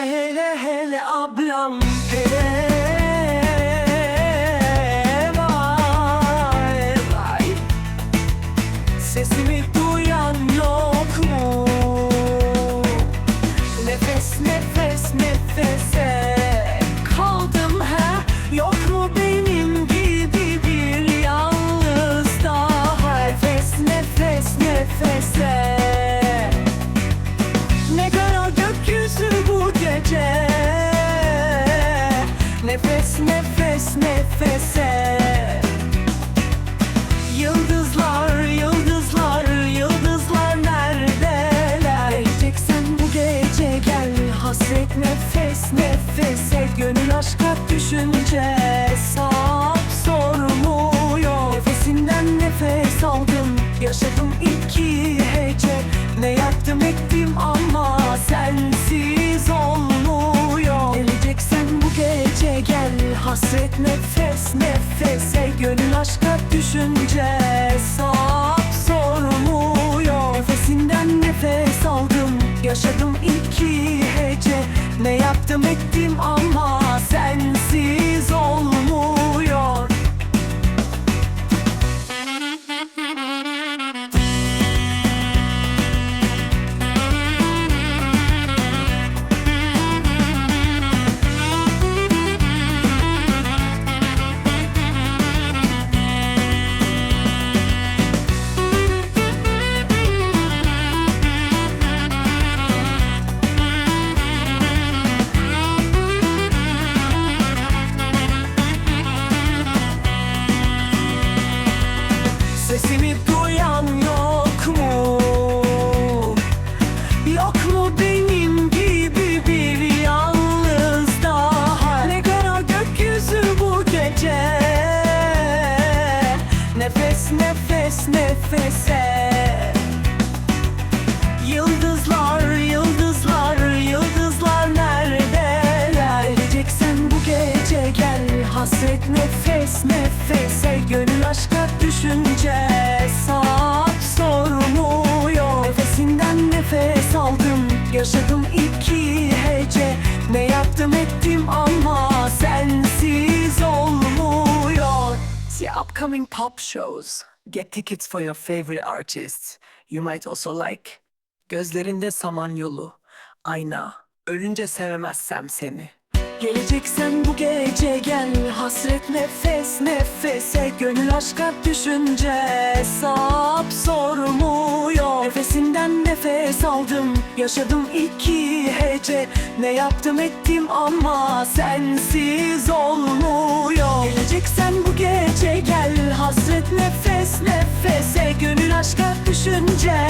Hele hele hele ablam hele Sesimi duyan yok mu? Nefes nefes nefese gece. Nefes nefes nefese. Yıldızlar, yıldızlar, yıldızlar neredeler? Geleceksen bu gece gel. Hasret nefes nefese. Gönül aşka düşünce Hasret nefes nefese Gönül aşka Sesimi duyan yok mu? Yok mu benim gibi bir yalnız daha? Ne kara gökyüzü bu gece Nefes nefes nefese Yıldızlar, yıldızlar, yıldızlar neredeler? Geleceksen bu gece gel Hasret nefes nefese Gönül aşka düşünce Saat sormuyor Nefesinden nefes aldım Yaşadım iki hece. Ne yaptım ettim ama Sensiz olmuyor. The upcoming pop shows Get tickets for your favorite artists You might also like Gözlerinde samanyolu. Ayna Ölünce sevemezsem seni Geleceksen bu gece gel. Hasret nefes nefese Gönül aşka düşünce Sap sormuyor. Nefesinden nefes aldım Yaşadım iki hece. Ne yaptım ettim ama Sensiz olmuyor. Geleceksen bu gece gel. Hasret nefes nefese Gönül aşka düşünce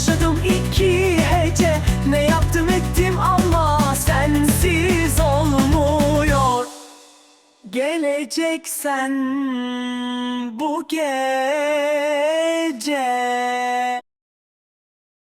Yaşadım iki hece. Ne yaptım ettim ama Sensiz olmuyor. Geleceksen bu gece